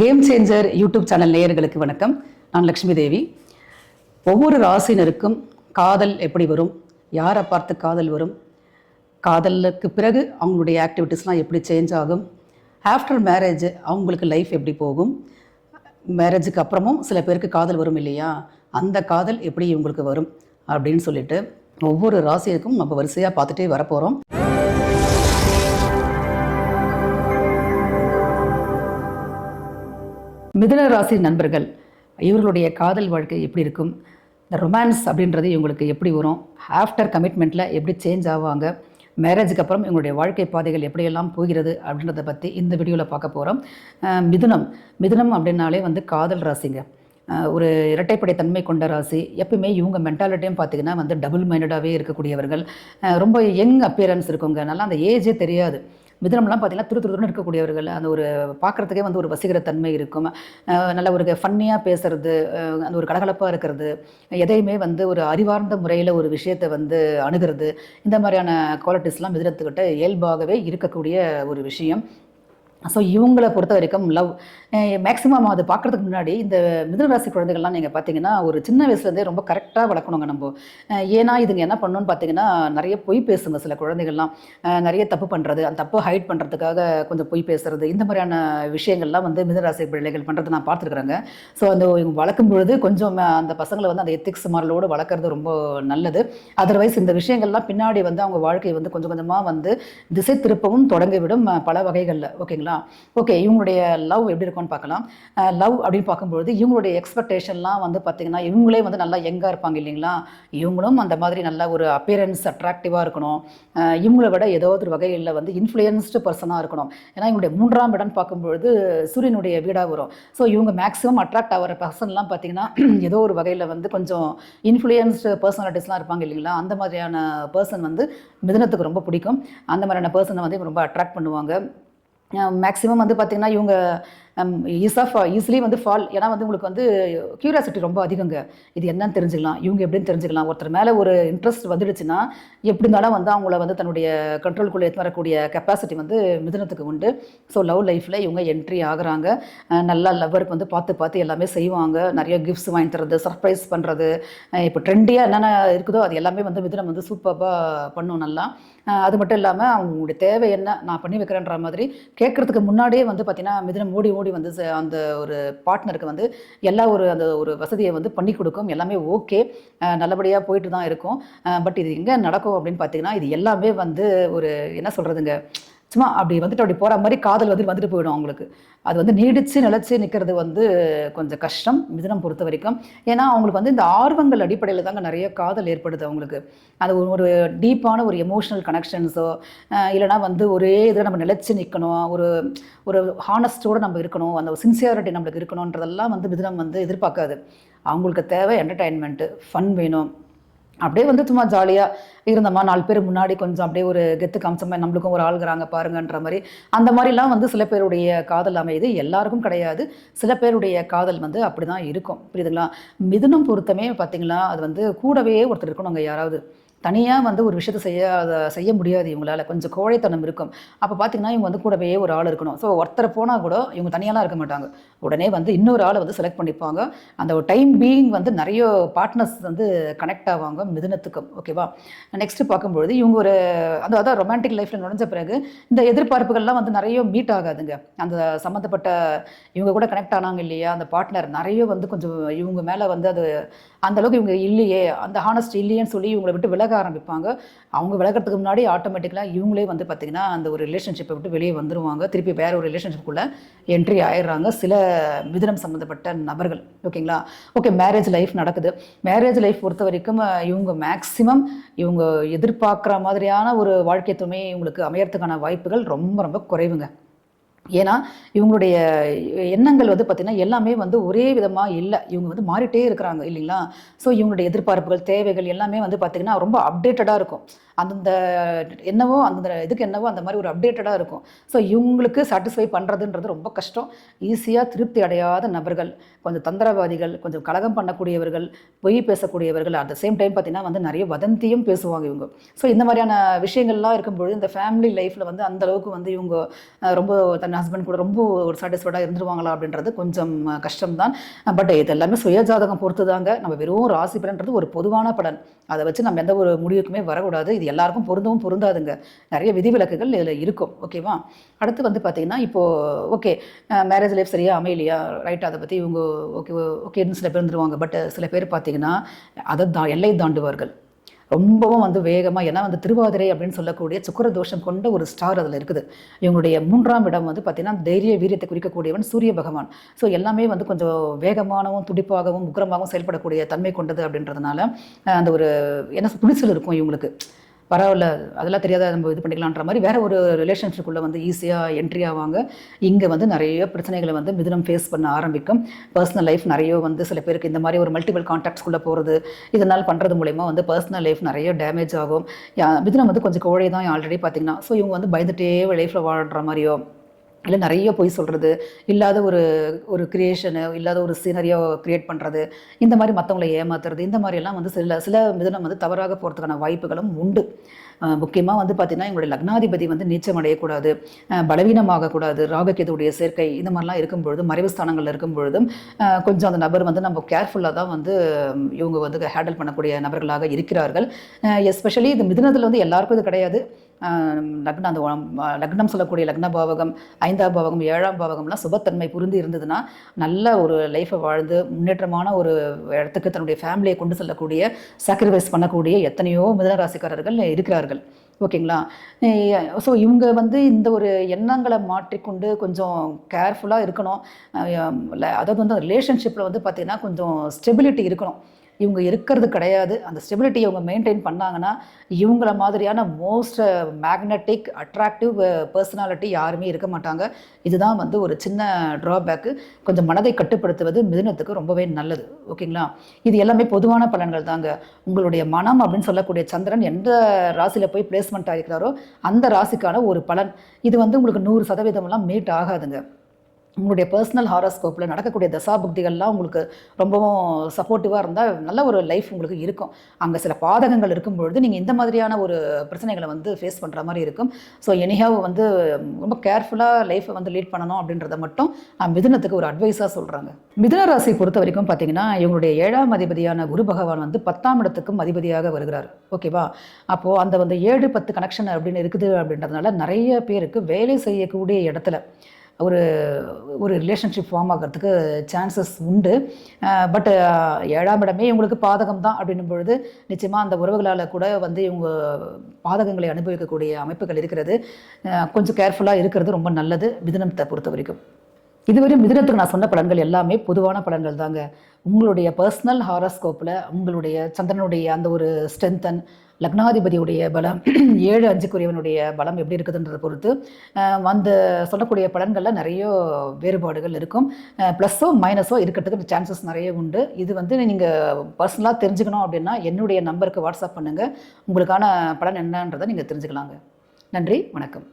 Game changer YouTube channel நேயர்களுக்கு வணக்கம். நான் லக்ஷ்மி தேவி. ஒவ்வொரு ராசினருக்கும் காதல் எப்படி வரும்? யாரை பார்த்து காதல் வரும்? காதலுக்கு பிறகு அவங்களுடைய ஆக்டிவிட்டீஸ்லாம் எப்படி சேஞ்ச் ஆகும்? ஆஃப்டர் மேரேஜ் அவங்களுக்கு லைஃப் எப்படி போகும்? மேரேஜுக்கு அப்புறமும் சில பேருக்கு காதல் வரும் இல்லையா? அந்த காதல் எப்படி இவங்களுக்கு வரும்? அப்படின்னு சொல்லிட்டு ஒவ்வொரு ராசியருக்கும் நம்ம வரிசையாக பார்த்துட்டே வரப்போகிறோம் மிதுன ராசி நண்பர்கள் இவர்களுடைய காதல் வாழ்க்கை எப்படி இருக்கும்? இந்த ரொமான்ஸ் அப்படின்றது இவங்களுக்கு எப்படி வரும்? ஆஃப்டர் கமிட்மெண்ட்டில் எப்படி சேஞ்ச் ஆவாங்க? மேரேஜுக்கு அப்புறம் இவங்களுடைய வாழ்க்கை பாதைகள் எப்படியெல்லாம் போகிறது அப்படின்றத பற்றி இந்த வீடியோவில் பார்க்க போகிறோம் மிதுனம். மிதுனம் அப்படின்னாலே வந்து காதல் ராசிங்க. ஒரு இரட்டைப்படை தன்மை கொண்ட ராசி. எப்பயுமே இவங்க மென்டாலிட்டியும் பார்த்தீங்கன்னா வந்து டபுள் மைண்டடாகவே இருக்கக்கூடியவர்கள். ரொம்ப யங் அப்பியரன்ஸ் இருக்குங்க நல்லா அந்த ஏஜே தெரியாது. மிதனம்லாம் பார்த்தீங்கன்னா துரு துருன்னு இருக்கக்கூடியவர்கள். அந்த ஒரு பார்க்குறதுக்கே வந்து ஒரு வசீகர தன்மை இருக்கும் நல்ல ஒரு ஃபன்னியாக பேசுறது அந்த ஒரு கலகலப்பாக இருக்கிறது எதையுமே வந்து ஒரு அறிவார்ந்த முறையில் ஒரு விஷயத்தை வந்து அணுகிறது. இந்த மாதிரியான குவாலிட்டிஸ்லாம் மிதனத்துக்கிட்ட இயல்பாகவே இருக்கக்கூடிய ஒரு விஷயம். ஸோ இவங்களை பொறுத்த வரைக்கும் லவ் மேக்ஸிமம் அது பார்க்குறதுக்கு முன்னாடி இந்த மிதுன ராசி குழந்தைகள்லாம் நீங்கள் பார்த்தீங்கன்னா ஒரு சின்ன வயசுலேருந்தே ரொம்ப கரெக்டாக வளர்க்கணுங்க நம்ம. ஏன்னா இதுங்க என்ன பண்ணணும்னு பார்த்தீங்கன்னா நிறைய பொய் பேசுங்க சில குழந்தைகள்லாம். நிறைய தப்பு பண்ணுறது அந்த தப்பு ஹைட் பண்ணுறதுக்காக கொஞ்சம் பொய் பேசுறது இந்த மாதிரியான விஷயங்கள்லாம் வந்து மிதுன ராசி பிள்ளைகள் பண்ணுறது நான் பார்த்துருக்குறேங்க. ஸோ அந்த இவங்க வளர்க்கும் பொழுது கொஞ்சம் அந்த பசங்களை வந்து அந்த எத்திக்ஸ் மாரலோடு வளர்க்குறது ரொம்ப நல்லது. அதர்வைஸ் இந்த விஷயங்கள்லாம் பின்னாடி வந்து அவங்க வாழ்க்கையை வந்து கொஞ்சம் கொஞ்சமாக வந்து திசை திருப்பவும் தொடங்கிவிடும் பல வகைகளில். ஓகேங்களா ஓகே இவங்களுடைய லவ் எப்படி இருக்கும்னு பார்க்கலாம். லவ் அப்படின்னு பார்க்கும்பொழுது இவங்களுடைய எக்ஸ்பெக்டேஷன்லாம் வந்து பார்த்திங்கன்னா இவங்களே வந்து நல்லா யங்காக இருப்பாங்க இல்லைங்களா? இவங்களும் அந்த மாதிரி நல்ல ஒரு அப்பியரன்ஸ் அட்ராக்டிவாக இருக்கணும். இவங்களை இவங்கள விட ஏதோ ஒரு வகையில் வந்து இன்ஃப்ளூயன்ஸ்டு பர்சனாக இருக்கணும். ஏன்னா இவங்களுடைய மூன்றாம் இடம் பார்க்கும்பொழுது சூரியனுடைய வீடாக வரும். ஸோ இவங்க மேக்ஸிமம் அட்ராக்ட் ஆகிற பர்சன்லாம் பார்த்தீங்கன்னா ஏதோ ஒரு வகையில் வந்து கொஞ்சம் இன்ஃப்ளூயன்ஸ்டு பர்சனாலிட்டிஸ்லாம் இருப்பாங்க இல்லைங்களா? அந்த மாதிரியான பர்சன் வந்து மிதுனத்துக்கு ரொம்ப பிடிக்கும். அந்த மாதிரியான பர்சனை வந்து ரொம்ப அட்ராக்ட் பண்ணுவாங்க. மேக்ஸிமம் வந்து பார்த்திங்கன்னா இவங்க ஈஸாக ஈஸிலி வந்து ஃபால். ஏன்னா வந்து உங்களுக்கு வந்து க்யூரியாசிட்டி ரொம்ப அதிகங்க. இது என்னன்னு தெரிஞ்சுக்கலாம். இவங்க எப்படின்னு தெரிஞ்சுக்கலாம். ஒருத்தர் மேலே ஒரு இன்ட்ரெஸ்ட் வந்துடுச்சுன்னா எப்படி இருந்தாலும் வந்து அவங்கள வந்து தன்னுடைய கண்ட்ரோல்குள்ளே எடுத்து வரக்கூடிய கெப்பாசிட்டி வந்து மிதனத்துக்கு உண்டு. ஸோ லவ் லைஃப்பில் இவங்க என்ட்ரி ஆகுறாங்க. நல்லா லவ்வருக்கு வந்து பார்த்து பார்த்து எல்லாமே செய்வாங்க. நிறைய கிஃப்ட்ஸ் வாங்கி தரது சர்ப்ரைஸ் பண்ணுறது இப்போ ட்ரெண்டியாக என்னென்ன இருக்குதோ அது எல்லாமே வந்து மிதனம் வந்து சூப்பராக பண்ணும் நல்லா. அது மட்டும் இல்லாமல் அவங்களுடைய தேவை என்ன? நான் பண்ணி வைக்கிறேன்ற மாதிரி கேட்குறதுக்கு முன்னாடியே வந்து பார்த்திங்கன்னா மிதனம் ஓடி ஓடி வந்து அந்த ஒரு பார்ட்னருக்கு வந்து எல்லா ஒரு அந்த ஒரு வசதியை வந்து பண்ணி கொடுக்கும். எல்லாமே ஓகே. நல்லபடியாக போயிட்டு தான் இருக்கும். பட் இது எங்கே நடக்கும் அப்படின்னு பார்த்தீங்கன்னா இது எல்லாமே வந்து ஒரு என்ன சொல்கிறதுங்க சும்மா அப்படி வந்துட்டு அப்படி போகிற மாதிரி காதல் வந்து வந்துட்டு போயிடும் அவங்களுக்கு. அது வந்து நீடிச்சு நிலச்சி நிற்கிறது வந்து கொஞ்சம் கஷ்டம் மிதனம் பொறுத்த வரைக்கும். ஏன்னா அவங்களுக்கு வந்து இந்த ஆர்வங்கள் அடிப்படையில் தாங்க நிறைய காதல் ஏற்படுது அவங்களுக்கு. அது ஒரு டீப்பான ஒரு எமோஷனல் கனெக்ஷன்ஸோ இல்லைனா வந்து ஒரே இதில் நம்ம நிலச்சி நிற்கணும் ஒரு ஒரு ஹானஸ்டோடு நம்ம இருக்கணும். அந்த சின்சியாரிட்டி நம்மளுக்கு இருக்கணுன்றதெல்லாம் வந்து மிதனம் வந்து எதிர்பார்க்காது. அவங்களுக்கு தேவை என்டர்டைன்மெண்ட்டு ஃபன் வேணும். அப்படியே வந்து சும்மா ஜாலியாக இருந்தோமா? நாலு பேர் முன்னாடி கொஞ்சம் அப்படியே ஒரு கெத்து காமிச்சோமா நம்மளுக்கும் ஒரு ஆளுகிறாங்க பாருங்கன்ற மாதிரி. அந்த மாதிரிலாம் வந்து சில பேருடைய காதல் அமையுது எல்லாருக்கும் கிடையாது. சில பேருடைய காதல் வந்து அப்படி தான் இருக்கும். புரியுதுங்களா? மிதுனம் பொறுத்தமே பார்த்தீங்களா அது வந்து கூடவே ஒருத்தர் இருக்கணும் அங்கே யாராவது. தனியாக வந்து ஒரு விஷயத்தை செய்ய செய்ய முடியாது இவங்களால். கொஞ்சம் கோழைத்தனம் இருக்கும். அப்போ பார்த்தீங்கன்னா இவங்க வந்து கூடவே ஒரு ஆள் இருக்கணும். ஸோ ஒருத்தர் போனால் கூட இவங்க தனியாலாம் இருக்க மாட்டாங்க. உடனே வந்து இன்னொரு ஆளை வந்து செலக்ட் பண்ணிப்பாங்க. அந்த ஒரு டைம் பீயிங் வந்து நிறைய பார்ட்னர்ஸ் வந்து கனெக்ட் ஆவாங்க மிதுனத்துக்கும். ஓகேவா நெக்ஸ்ட் பார்க்கும்பொழுது இவங்க ஒரு அந்த அதான் ரொமான்டிக் லைஃப்பில் நுழைஞ்ச பிறகு இந்த எதிர்பார்ப்புகள்லாம் வந்து நிறைய மீட் ஆகாதுங்க. அந்த சம்மந்தப்பட்ட இவங்க கூட கனெக்ட் ஆனாங்க இல்லையா? அந்த பார்ட்னர் நிறைய வந்து கொஞ்சம் இவங்க மேலே வந்து அது அந்தளவுக்கு இவங்க இல்லையே. அந்த ஹானஸ்ட் இல்லையேன்னு சொல்லி இவங்களை விட்டு விலக ஆரம்பிப்பாங்க. அவங்க விலகிறதுக்கு முன்னாடி ஆட்டோமேட்டிக்கலாக இவங்களே வந்து பார்த்திங்கன்னா அந்த ஒரு ரிலேஷன்ஷிப்பை விட்டு வெளியே வந்துருவாங்க. திருப்பி வேற ஒரு ரிலேஷன்ஷிப்புக்குள்ளே என்ட்ரி ஆயிடுறாங்க. சில மிதனம் சம்மந்தப்பட்ட நபர்கள். ஓகேங்களா? ஓகே மேரேஜ் லைஃப் நடக்குது. மேரேஜ் லைஃப் பொறுத்த வரைக்கும் இவங்க மேக்ஸிமம் இவங்க எதிர்பார்க்குற மாதிரியான ஒரு வாழ்க்கை துணை இவங்களுக்கு அமையறதுக்கான வாய்ப்புகள் ரொம்ப ரொம்ப குறைவுங்க. ஏன்னா இவங்களுடைய எண்ணங்கள் வந்து பார்த்திங்கன்னா எல்லாமே வந்து ஒரே விதமாக இல்லை. இவங்க வந்து மாறிட்டே இருக்கிறாங்க இல்லைங்களா? ஸோ இவங்களுடைய எதிர்பார்ப்புகள் தேவைகள் எல்லாமே வந்து பார்த்திங்கன்னா ரொம்ப அப்டேட்டடாக இருக்கும். அந்தந்த என்னவோ அந்தந்த இதுக்கு என்னவோ அந்த மாதிரி ஒரு அப்டேட்டடாக இருக்கும். ஸோ இவங்களுக்கு சாட்டிஸ்ஃபை பண்ணுறதுன்றது ரொம்ப கஷ்டம். ஈஸியாக திருப்தி அடையாத நபர்கள் கொஞ்சம் தந்திரவாதிகள் கொஞ்சம் கலகம் பண்ணக்கூடியவர்கள் பொய் பேசக்கூடியவர்கள் அட் த சேம் டைம் பார்த்திங்கன்னா வந்து நிறைய வதந்தியும் பேசுவாங்க இவங்க. ஸோ இந்த மாதிரியான விஷயங்கள்லாம் இருக்கும்பொழுது இந்த ஃபேமிலி லைஃப்பில் வந்து அந்த அளவுக்கு வந்து இவங்க ரொம்ப தன் ஹஸ்பண்ட் கூட ரொம்ப ஒரு சாட்டிஸ்ஃபைடாக இருந்துருவாங்களா அப்படின்றது கொஞ்சம் கஷ்டம்தான். பட் இது எல்லாமே சுயஜாதகம் பொறுத்து தாங்க நம்ம வெறும் ராசி பலன்றது ஒரு பொதுவான பலன். அதை வச்சு நம்ம எந்த ஒரு முடிவுக்குமே வரக்கூடாது. இது எல்லாருக்கும் பொருந்தவும் பொருந்தாதுங்க. நிறைய விதிவிலக்குகள் இதில் இருக்கும். ஓகேவா அடுத்து வந்து பார்த்தீங்கன்னா இப்போது ஓகே மேரேஜ் லைஃப் சரியாக அமையலையா? ரைட் அதை பற்றி இவங்க ஓகே ஓகேன்னு சில பேர் இருந்துருவாங்க. பட் சில பேர் பார்த்தீங்கன்னா அதை தா எல்லை தாண்டுவார்கள். ரொம்பவும் வந்து வேகமாக ஏன்னா வந்து திருவாதிரை அப்படின்னு சொல்லக்கூடிய சுக்கர தோஷம் கொண்ட ஒரு ஸ்டார் அதில் இருக்குது. இவங்களுடைய மூன்றாம் இடம் வந்து பார்த்திங்கன்னா தைரிய வீரியத்தை குறிக்கக்கூடியவன் சூரிய பகவான். ஸோ எல்லாமே வந்து கொஞ்சம் வேகமானவும் துடிப்பாகவும் உக்கிரமாகவும் செயல்படக்கூடிய தன்மை கொண்டது அப்படின்றதுனால அந்த ஒரு என்ன துணிச்சல் இருக்கும் இவங்களுக்கு. பரவாயில்ல அதெல்லாம் தெரியாத நம்ம இது பண்ணிக்கலான்ற மாதிரி வேற ஒரு ரிலேஷன்ஷிப்புக்குள்ளே வந்து ஈஸியாக என்ட்ரி ஆவாங்க. இங்கே வந்து நிறைய பிரச்சனைகளை வந்து மிதுனம் ஃபேஸ் பண்ண ஆரம்பிக்கும். பர்சனல் லைஃப் நிறைய வந்து சில பேருக்கு இந்த மாதிரி ஒரு மல்டிபிள் கான்டாக்ட்ஸ்குள்ளே போகிறது இதனால் பண்ணுறது மூலயமா வந்து பர்சனல் லைஃப் நிறைய டேமேஜ் ஆகும். யா- மிதுனம் வந்து கொஞ்சம் கோழை தான் ஆல்ரெடி பார்த்தீங்கன்னா ஸோ இவங்க வந்து பயந்துட்டே லைஃப்பில் வாழ்கிற மாதிரியோ இல்லை நிறைய பொய் சொல்கிறது இல்லாத ஒரு ஒரு கிரியேஷனு இல்லாத ஒரு சீனரியோ க்ரியேட் பண்ணுறது இந்த மாதிரி மற்றவங்களை ஏமாத்துறது இந்த மாதிரியெல்லாம் வந்து சில சில மிதனம் வந்து தவறாக போகிறதுக்கான வாய்ப்புகளும் உண்டு. முக்கியமாக வந்து பார்த்திங்கன்னா எங்களுடைய லக்னாதிபதி வந்து நீச்சம் அடையக்கூடாது பலவீனமாகக்கூடாது ராகக்கேதுடைய சேர்க்கை இந்த மாதிரிலாம் இருக்கும் பொழுது மறைவு ஸ்தானங்களில் இருக்கும் பொழுதும் கொஞ்சம் அந்த நபர் வந்து நம்ம கேர்ஃபுல்லாக தான் வந்து இவங்க வந்து ஹேண்டில் பண்ணக்கூடிய நபர்களாக இருக்கிறார்கள். எஸ்பெஷலி இது மிதினத்தில் வந்து எல்லாருக்கும் இது கிடையாது. லக்னம் அந்த லக்னம் சொல்லக்கூடிய லக்ன பாவகம் ஐந்தாம் பாவகம் ஏழாம் பாவகம்லாம் சுபத்தன்மை புரிந்து இருந்ததுன்னா நல்ல ஒரு லைஃப்பை வாழ்ந்து முன்னேற்றமான ஒரு இடத்துக்கு தன்னுடைய ஃபேமிலியை கொண்டு செல்லக்கூடிய சாக்ரிஃபைஸ் பண்ணக்கூடிய எத்தனையோ மிதன ராசிக்காரர்கள் இருக்கிறார்கள். ஓகேங்களா? ஸோ இவங்க வந்து இந்த ஒரு எண்ணங்களை மாற்றிக்கொண்டு கொஞ்சம் கேர்ஃபுல்லாக இருக்கணும். அதாவது வந்து ரிலேஷன்ஷிப்பில் வந்து பார்த்திங்கன்னா கொஞ்சம் ஸ்டெபிலிட்டி இருக்கணும். இவங்க இருக்கிறது கிடையாது. அந்த ஸ்டெபிலிட்டி இவங்க மெயின்டைன் பண்ணாங்கன்னா இவங்கள மாதிரியான மோஸ்ட் மேக்னெட்டிக் அட்ராக்டிவ் பர்சனாலிட்டி யாருமே இருக்க மாட்டாங்க. இதுதான் வந்து ஒரு சின்ன ட்ராபேக்கு கொஞ்சம் மனதை கட்டுப்படுத்துவது மிதுனத்துக்கு ரொம்பவே நல்லது. ஓகேங்களா இது எல்லாமே பொதுவான பலன்கள் தாங்க. உங்களுடைய மனம் அப்படின்னு சொல்லக்கூடிய சந்திரன் எந்த ராசியில் போய் பிளேஸ்மெண்ட் ஆகிருக்கிறாரோ அந்த ராசிக்கான ஒரு பலன். இது வந்து உங்களுக்கு நூறு சதவீதம்லாம் மீட் ஆகாதுங்க. உங்களுடைய பர்சனல் ஹாரோஸ்கோப்பில் நடக்கக்கூடிய தசா புக்திகள்லாம் உங்களுக்கு ரொம்பவும் சப்போர்ட்டிவாக இருந்தால் நல்ல ஒரு லைஃப் உங்களுக்கு இருக்கும். அங்கே சில பாதகங்கள் இருக்கும் பொழுது நீங்கள் இந்த மாதிரியான ஒரு பிரச்சனைகளை வந்து ஃபேஸ் பண்ணுற மாதிரி இருக்கும். ஸோ எனிஹாவ் வந்து ரொம்ப கேர்ஃபுல்லாக லைஃப்பை வந்து லீட் பண்ணணும் அப்படின்றத மட்டும் நான் மிதுனத்துக்கு ஒரு அட்வைஸாக சொல்கிறாங்க மிதுன ராசி பொறுத்த வரைக்கும் பார்த்தீங்கன்னா இவங்களுடைய ஏழாம் அதிபதியான குரு பகவான் வந்து பத்தாம் இடத்துக்கும் அதிபதியாக வருகிறார். ஓகேவா அப்போது அந்த வந்து ஏழு பத்து கனெக்ஷன் அப்படின்னு இருக்குது அப்படின்றதுனால நிறைய பேருக்கு வேலை செய்யக்கூடிய இடத்துல ஒரு ஒரு ரிலேஷன்ஷிப் ஃபார்ம் ஆகிறதுக்கு சான்சஸ் உண்டு. பட் ஏழாம் இடமே இவங்களுக்கு பாதகம் தான் அப்படின்னும் பொழுது நிச்சயமாக அந்த உறவுகளால் கூட வந்து இவங்க பாதகங்களை அனுபவிக்கக்கூடிய அமைப்புகள் இருக்கிறது. கொஞ்சம் கேர்ஃபுல்லாக இருக்கிறது ரொம்ப நல்லது மிதனத்தை பொறுத்த வரைக்கும். இதுவரை மிதனத்துக்கு நான் சொன்ன பலன்கள் எல்லாமே பொதுவான பலன்கள் தாங்க. உங்களுடைய பர்சனல் ஹாரோஸ்கோப்பில் உங்களுடைய சந்திரனுடைய அந்த ஒரு ஸ்ட்ரென்தன் லக்னாதிபதியுடைய பலம் ஏழு அஞ்சுக்குரியவனுடைய பலம் எப்படி இருக்குதுன்றதை பொறுத்து அந்த சொல்லக்கூடிய பலன்களில் நிறைய வேறுபாடுகள் இருக்கும். ப்ளஸ்ஸோ மைனஸோ இருக்கிறதுக்கு சான்சஸ் நிறைய உண்டு. இது வந்து நீங்கள் பர்சனலாக தெரிஞ்சுக்கணும் அப்படின்னா என்னுடைய நம்பருக்கு வாட்ஸ்அப் பண்ணுங்கள் உங்களுக்கான பலன் என்னன்றதை நீங்கள் தெரிஞ்சுக்கலாங்க. நன்றி வணக்கம்.